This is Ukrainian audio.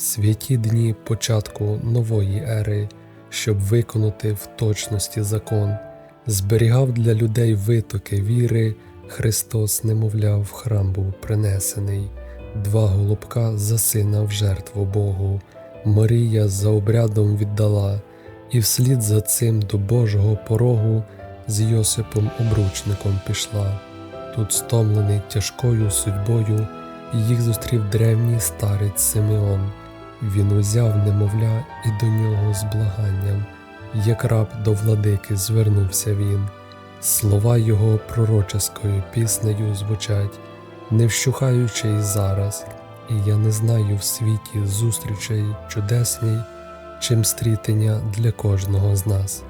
святі дні початку нової ери, щоб виконати в точності закон, зберігав для людей витоки віри, Христос, немовля, в храм був принесений, два голубка за сина в жертву Богу, Марія за обрядом віддала, і вслід за цим до Божого порогу з Йосипом обручником пішла. Тут, стомлений тяжкою судьбою, їх зустрів древній старець Симеон. Він узяв немовля і до нього з благанням, як раб до владики звернувся він. Слова його пророческою піснею звучать, не вщухаючи й зараз, і я не знаю в світі зустрічей чудесній, чим стрітення для кожного з нас.